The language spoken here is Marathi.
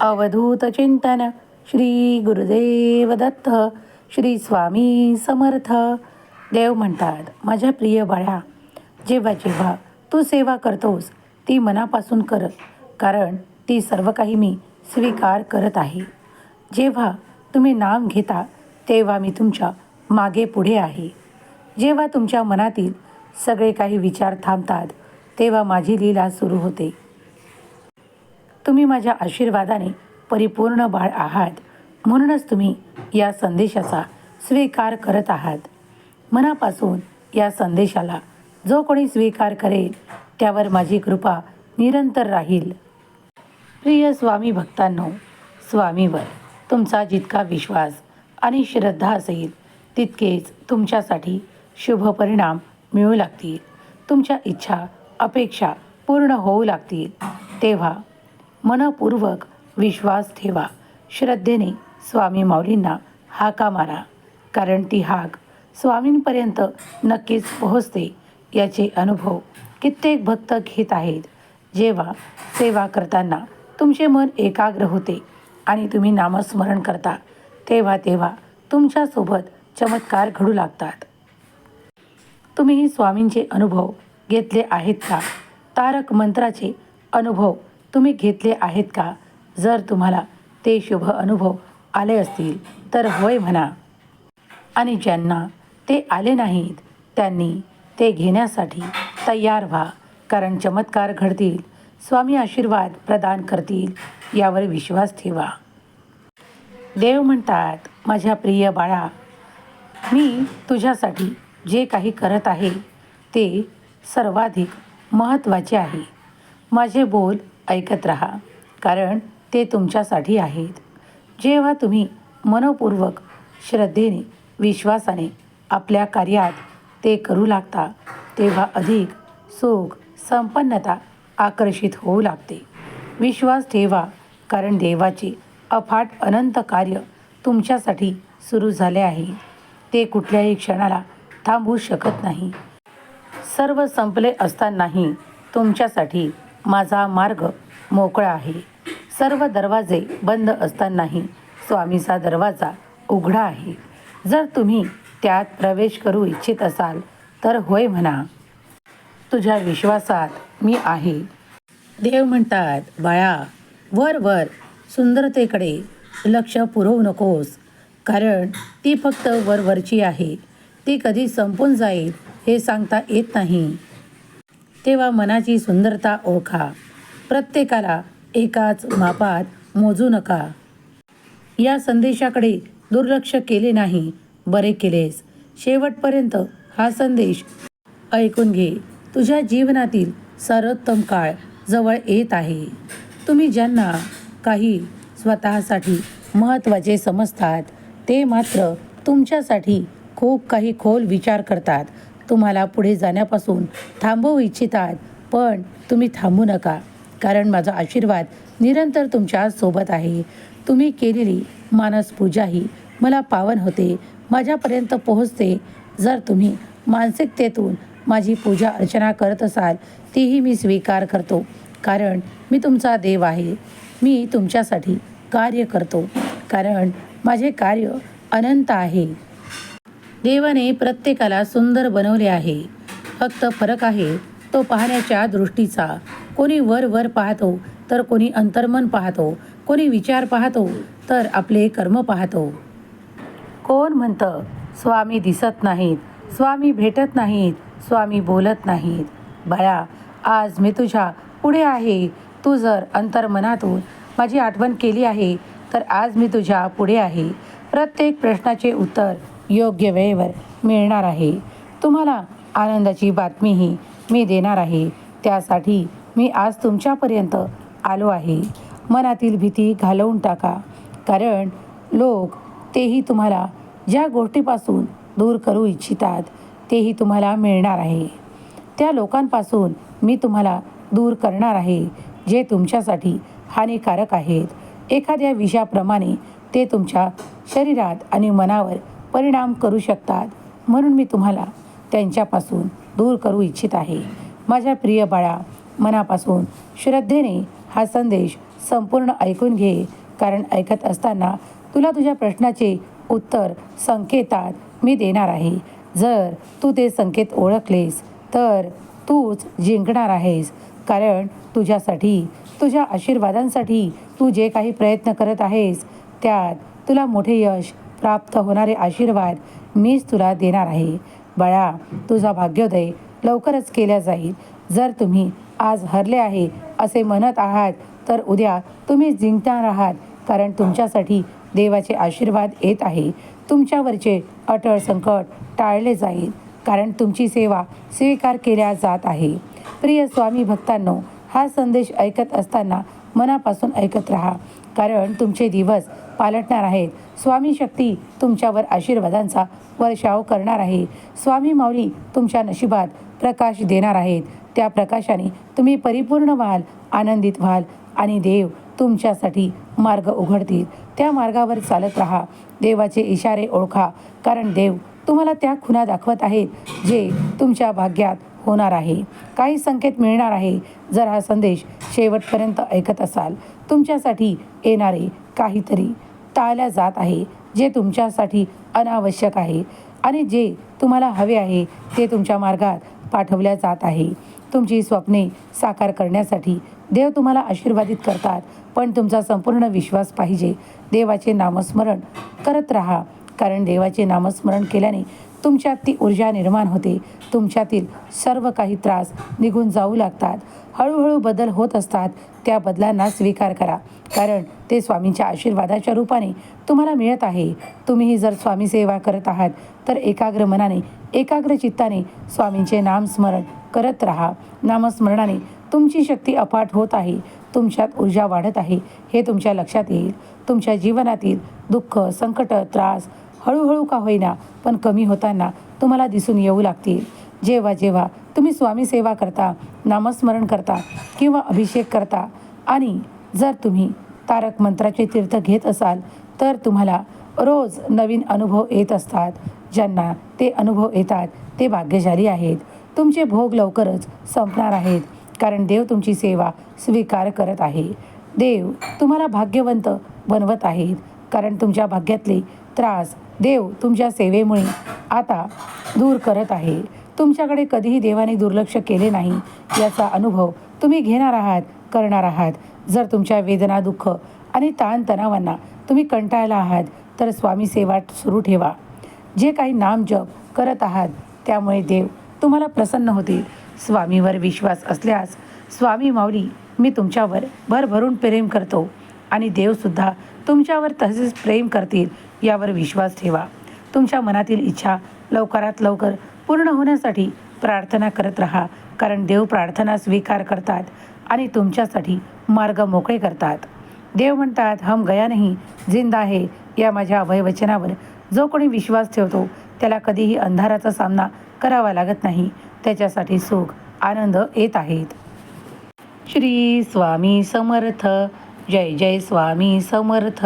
अवधूत चिंतन। श्री गुरुदेव दत्त श्री स्वामी समर्थ। देव म्हणतात माझ्या प्रिय बाळा जेव्हा जेव्हा तू सेवा करतोस ती मनापासून कर कारण ती सर्व काही मी स्वीकार करत आहे. जेव्हा तुम्ही नाम घेता तेव्हा मी तुमच्या मागे पुढे आहे. जेव्हा तुमच्या मनातील सगळे काही विचार थांबतात तेव्हा माझी लीला सुरू होते. तुम्ही माझ्या आशीर्वादाने परिपूर्ण बाळ आहात. म्हणूनच तुम्ही या संदेशाचा स्वीकार करत आहात. मनापासून या संदेशाला जो कोणी स्वीकार करेल त्यावर माझी कृपा निरंतर राहील. प्रिय स्वामी भक्तांनो स्वामीवर तुमचा जितका विश्वास आणि श्रद्धा असेल तितकेच तुमच्यासाठी शुभ परिणाम मिळू लागतील. तुमच्या इच्छा अपेक्षा पूर्ण होऊ लागतील. तेव्हा मनपूर्वक विश्वास ठेवा. श्रद्धेने स्वामी माऊलींना हाका मारा. कारण ती हाक स्वामींपर्यंत नक्कीच पोहोचते याचे अनुभव कित्येक भक्त घेत आहेत. जेव्हा सेवा करताना तुमचे मन एकाग्र होते आणि तुम्ही नामस्मरण करता तेव्हा तेव्हा तुमच्यासोबत चमत्कार घडू लागतात. तुम्हीही स्वामींचे अनुभव घेतले आहेत का? तारक मंत्राचे अनुभव तुम्ही घेतले आहेत का? जर तुम्हाला ते शुभ अनुभव आले असतील तर होय म्हणा. आणि ज्यांना ते आले नाहीत त्यांनी ते घेण्यासाठी तयार व्हा कारण चमत्कार घडतील स्वामी आशीर्वाद प्रदान करतील यावर विश्वास ठेवा. देव म्हणतात माझ्या प्रिय बाळा मी तुझ्यासाठी जे काही करत आहे ते सर्वाधिक महत्त्वाचे आहे. माझे बोल ऐकत राहा कारण ते तुमच्यासाठी आहेत. जेव्हा तुम्ही मनपूर्वक श्रद्धेने विश्वासाने आपल्या कार्यात ते करू लागता तेव्हा अधिक सुख संपन्नता आकर्षित होऊ लागते. विश्वास ठेवा कारण देवाचे अफाट अनंत कार्य तुमच्यासाठी सुरू झाले आहे. ते कुठल्याही क्षणाला थांबवू शकत नाही. सर्व संपले असतानाही तुमच्यासाठी माझा मार्ग मोकळा आहे. सर्व दरवाजे बंद असतानाही स्वामीचा दरवाजा उघडा आहे. जर तुम्ही त्यात प्रवेश करू इच्छित असाल तर होय म्हणा. तुझ्या विश्वासात मी आहे. देव म्हणतात बाळा वर वर सुंदरतेकडे लक्ष पुरवू नकोस. कारण ती फक्त वरवरची आहे. ती कधी संपून जाईल हे सांगता येत नाही. तेव्हा मनाची सुंदरता ओळखा. प्रत्येकाला एकाच मापात मोजू नका. या संदेशाकडे दुर्लक्ष केले नाही बरे केलेस. शेवटपर्यंत हा संदेश ऐकून घे. तुझ्या जीवनातील सर्वोत्तम काळ जवळ येत आहे. तुम्ही ज्यांना काही स्वतःसाठी महत्त्वाचे समजतात ते मात्र तुमच्यासाठी खूप काही खोल विचार करतात. तुम्हाला पुढे जाण्यापासून थांबवू इच्छितात पण तुम्ही थांबू नका. कारण माझा आशीर्वाद निरंतर तुमच्यासोबत आहे. तुम्ही केलेली मानस पूजाही मला पावन होते. माझ्यापर्यंत पोहोचते. जर तुम्ही मानसिकतेतून माझी पूजा अर्चना करत असाल तीही मी स्वीकार करतो. कारण मी तुमचा देव आहे. मी तुमच्यासाठी कार्य करतो. कारण माझे कार्य अनंत आहे. देवाने प्रत्येकाला सुंदर बनवले आहे. फक्त फरक आहे तो पाहण्याच्या दृष्टीचा. कोणी वर वर पाहतो तर कोणी अंतर्मन पाहतो. कोणी विचार पाहतो तर आपले कर्म पाहतो. कोण म्हणतं स्वामी दिसत नाहीत स्वामी भेटत नाहीत स्वामी बोलत नाहीत. बाळा आज मी तुझ्या पुढे आहे. तू जर अंतर्मनातून माझी आठवण केली आहे तर आज मी तुझ्या पुढे आहे. प्रत्येक प्रश्नाचे उत्तर योग्य वेळेवर मिळणार आहे. तुम्हाला आनंदाची बातमीही मी देणार आहे. त्यासाठी मी आज तुमच्यापर्यंत आलो आहे. मनातील भीती घालवून टाका. कारण लोक तेही तुम्हाला ज्या गोष्टीपासून दूर करू इच्छितात तेही तुम्हाला मिळणार आहे. त्या लोकांपासून मी तुम्हाला दूर करणार आहे जे तुमच्यासाठी हानिकारक आहेत. एखाद्या विषाप्रमाणे ते तुमच्या शरीरात आणि मनावर परिणाम करू शकतात. म्हणून मी तुम्हाला त्यांच्यापासून दूर करू इच्छित आहे. माझ्या प्रिय बाळा मनापासून श्रद्धेने हा संदेश संपूर्ण ऐकून घे. कारण ऐकत असताना तुला तुझ्या प्रश्नाचे उत्तर संकेतात मी देणार आहे. जर तू ते संकेत ओळखलेस तर तूच जिंकणार आहेस. कारण तुझ्यासाठी तुझ्या आशीर्वादांसाठी तू जे काही प्रयत्न करत आहेस त्यात तुला मोठे यश प्राप्त होणारे आशीर्वाद मीच तुला देणार आहे. बाळा तुझा भाग्योदय लवकरच केला जाईल. जर तुम्ही आज हरले आहे असे म्हणत आहात तर उद्या तुम्ही जिंकणार आहात कारण तुमच्यासाठी देवाचे आशीर्वाद येत आहे. तुमच्यावरचे अटळ संकट टाळले जाईल कारण तुमची सेवा स्वीकार केल्या जात आहे. प्रिय स्वामी भक्तांनो हा संदेश ऐकत असताना मनापासून ऐकत राहा कारण तुमचे दिवस पालटणार आहेत. स्वामी शक्ती तुमच्यावर आशीर्वादांचा वर्षाव करणार आहे. स्वामी माऊली तुमच्या नशिबात प्रकाश देणार आहेत. त्या प्रकाशाने तुम्ही परिपूर्ण व्हाल आनंदित व्हाल आणि देव तुमच्यासाठी मार्ग उघडतील. त्या मार्गावर चालत राहा. देवाचे इशारे ओळखा. कारण देव तुम्हाला त्या खुणा दाखवत आहेत जे तुमच्या भाग्यात होणार आहे. काही संकेत मिळणार आहे. जर हा संदेश शेवटपर्यंत ऐकत असाल तुमच्यासाठी येणारे काहीतरी टाळल्या जात आहे जे तुमच्यासाठी अनावश्यक आहे आणि जे तुम्हाला हवे आहे ते तुमच्या मार्गात पाठवल्या जात आहे. तुमची स्वप्ने साकार करण्यासाठी देव तुम्हाला आशीर्वादित करतात पण तुमचा संपूर्ण विश्वास पाहिजे. देवाचे नामस्मरण करत राहा कारण देवाचे नामस्मरण केल्याने तुमच्यात ती ऊर्जा निर्माण होते. तुमच्यातील सर्व काही त्रास निघून जाऊ लागतात. हळूहळू बदल होत असतात. त्या बदलांना स्वीकार करा. कारण ते स्वामींच्या आशीर्वादाच्या रूपाने तुम्हाला मिळत आहे. तुम्हीही जर स्वामी सेवा करत आहात तर एकाग्र मनाने एकाग्र चित्ताने स्वामींचे नामस्मरण करत राहा. नामस्मरणाने तुमची शक्ती अफाट होत आहे. तुमच्यात ऊर्जा वाढत आहे. हे तुमच्या लक्षात येईल. तुमच्या जीवनातील दुःख संकट त्रास हळूहळू का होईना पण कमी होताना तुम्हाला दिसून येऊ लागतील. जेव्हा जेव्हा तुम्ही स्वामी सेवा करता नामस्मरण करता किंवा अभिषेक करता आणि जर तुम्ही तारक मंत्राचे तीर्थ घेत असाल तर तुम्हाला रोज नवीन अनुभव येत असतात. ज्यांना ते अनुभव येतात ते भाग्यशाली आहेत. तुमचे भोग लवकरच संपणार आहेत कारण देव तुमची सेवा स्वीकार करत आहे. देव तुम्हाला भाग्यवंत बनवत आहेत कारण तुमच्या भाग्यातले त्रास देव तुमच्या सेवेमुळे आता दूर करत आहे. तुमच्याकडे कधीही देवाने दुर्लक्ष केले नाही याचा अनुभव तुम्ही घेणार आहात करणार आहात. जर तुमच्या वेदना दुःख आणि ताणतणावांना तुम्ही कंटाळला आहात तर स्वामी सेवा सुरू ठेवा. जे काही नाम जप करत आहात त्यामुळे देव तुम्हाला प्रसन्न होतील. स्वामीवर विश्वास असल्यास स्वामी माऊली मी तुमच्यावर भरभरून प्रेम करतो. आणि देवसुद्धा तुमच्यावर तसेच प्रेम करतील यावर विश्वास ठेवा. तुमच्या मनातील इच्छा लवकरात लवकर पूर्ण होण्यासाठी प्रार्थना करत राहा कारण देव प्रार्थना स्वीकार करतात आणि तुमच्यासाठी मार्ग मोकळे करतात. देव म्हणतात हम गया नाही जिंदा आहे या माझ्या अभयवचनावर जो कोणी विश्वास ठेवतो त्याला कधीही अंधाराचा सामना करावा लागत नाही. त्याच्यासाठी सुख आनंद येत आहेत. श्री स्वामी समर्थ. जय जय स्वामी समर्थ.